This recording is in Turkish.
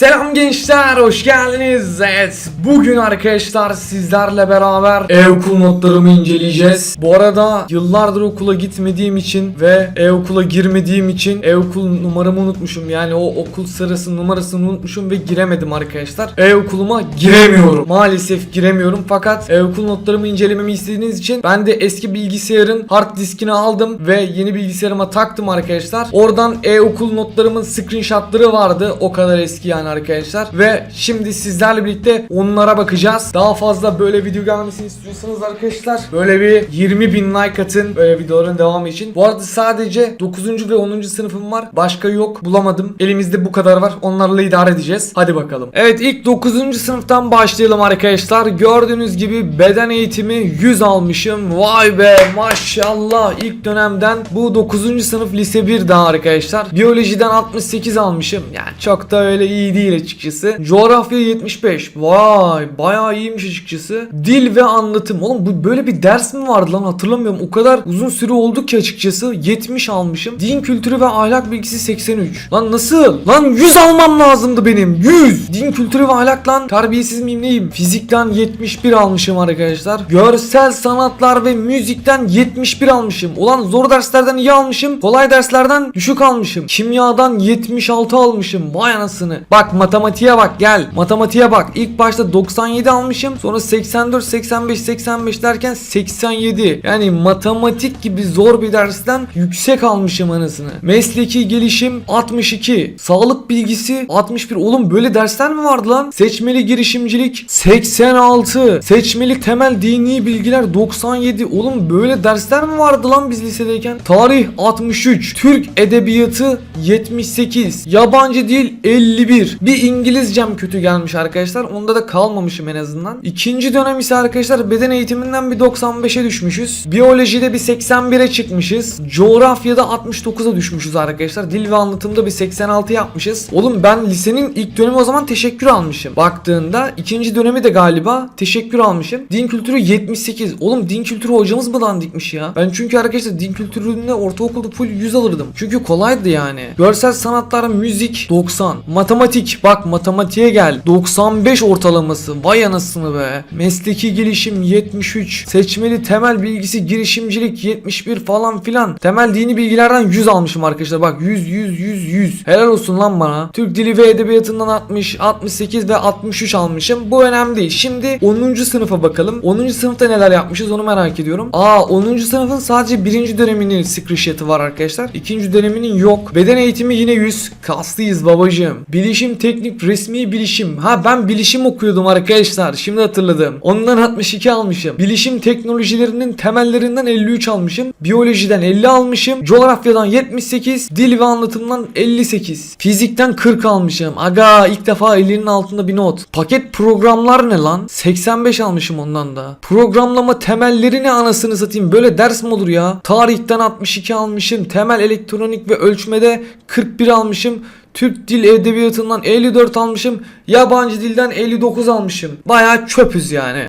Selam gençler, hoş geldiniz. Evet, bugün arkadaşlar sizlerle beraber e-okul notlarımı inceleyeceğiz. Bu arada yıllardır okula gitmediğim için ve e-okula girmediğim için e-okul numaramı unutmuşum. Yani o okul sırası numarasını unutmuşum ve giremedim arkadaşlar. E-okuluma giremiyorum. Maalesef giremiyorum fakat e-okul notlarımı incelememi istediğiniz için ben de eski bilgisayarın hard diskini aldım ve yeni bilgisayarıma taktım arkadaşlar. Oradan e-okul notlarımın screenshotları vardı. O kadar eski yani arkadaşlar. Ve şimdi sizlerle birlikte onlara bakacağız. Daha fazla böyle video gelmesini istiyorsanız arkadaşlar böyle bir 20 bin like atın böyle videoların devamı için. Bu arada sadece 9. ve 10. sınıfım var. Başka yok. Bulamadım. Elimizde bu kadar var. Onlarla idare edeceğiz. Hadi bakalım. Evet ilk 9. sınıftan başlayalım arkadaşlar. Gördüğünüz gibi beden eğitimi 100 almışım. Vay be maşallah. İlk dönemden bu 9. sınıf lise 1 daha arkadaşlar. Biyolojiden 68 almışım. Yani çok da öyle iyi değil açıkçası. Coğrafya 75. Vay bayağı iyiymiş açıkçası. Dil ve anlatım. Oğlum bu böyle bir ders mi vardı lan hatırlamıyorum. O kadar uzun süre oldu ki açıkçası. 70 almışım. Din kültürü ve ahlak bilgisi 83. Lan nasıl? Lan 100 almam lazımdı benim. 100. Din kültürü ve ahlak lan. Terbiyesiz miyim neyim? Fizikten 71 almışım arkadaşlar. Görsel sanatlar ve müzikten 71 almışım. Ulan zor derslerden iyi almışım. Kolay derslerden düşük almışım. Kimyadan 76 almışım. Vay anasını. Bak matematiğe bak gel. Matematiğe bak. İlk başta 97 almışım. Sonra 84, 85, 85 derken 87. Yani matematik gibi zor bir dersten yüksek almışım anasını. Mesleki gelişim 62. Sağlık bilgisi 61. Oğlum böyle dersler mi vardı lan? Seçmeli girişimcilik 86. Seçmeli temel dini bilgiler 97. Oğlum böyle dersler mi vardı lan biz lisedeyken? Tarih 63. Türk edebiyatı 78. Yabancı dil 51. Bir İngilizcem kötü gelmiş arkadaşlar. Onda da kalmamışım en azından. İkinci dönem ise arkadaşlar beden eğitiminden bir 95'e düşmüşüz. Biyolojide bir 81'e çıkmışız. Coğrafyada 69'a düşmüşüz arkadaşlar. Dil ve anlatımda bir 86 yapmışız. Oğlum ben lisenin ilk dönemi o zaman teşekkür almışım. Baktığında ikinci dönemi de galiba teşekkür almışım. Din kültürü 78. Oğlum din kültürü hocamız mı dikmiş ya? Ben çünkü arkadaşlar din kültüründe ortaokulda full 100 alırdım. Çünkü kolaydı yani. Görsel sanatlar, müzik 90. Matematik bak matematiğe gel. 95 ortalaması. Vay anasını be. Mesleki gelişim 73. Seçmeli temel bilgisi girişimcilik 71 falan filan. Temel dini bilgilerden 100 almışım arkadaşlar. Bak 100 100 100 100. Helal olsun lan bana. Türk dili ve edebiyatından 60, 68 ve 63 almışım. Bu önemli değil. Şimdi 10. sınıfa bakalım. 10. sınıfta neler yapmışız onu merak ediyorum. Aa 10. sınıfın sadece 1. döneminin screenshot'ı var arkadaşlar. 2. döneminin yok. Beden eğitimi yine 100. Kaslıyız babacığım. Bilişim teknik resmi bilişim. Ha ben bilişim okuyordum arkadaşlar. Şimdi hatırladım. Ondan 62 almışım. Bilişim teknolojilerinin temellerinden 53 almışım. Biyolojiden 50 almışım. Coğrafyadan 78. Dil ve anlatımdan 58. Fizikten 40 almışım. Aga ilk defa 50'nin altında bir not. Paket programlar ne lan? 85 almışım ondan da. Programlama temelleri ne anasını satayım. Böyle ders mi olur ya? Tarihten 62 almışım. Temel elektronik ve ölçmede 41 almışım. Türk dil edebiyatından 54 almışım. Yabancı dilden 59 almışım. Bayağı çöpüz yani.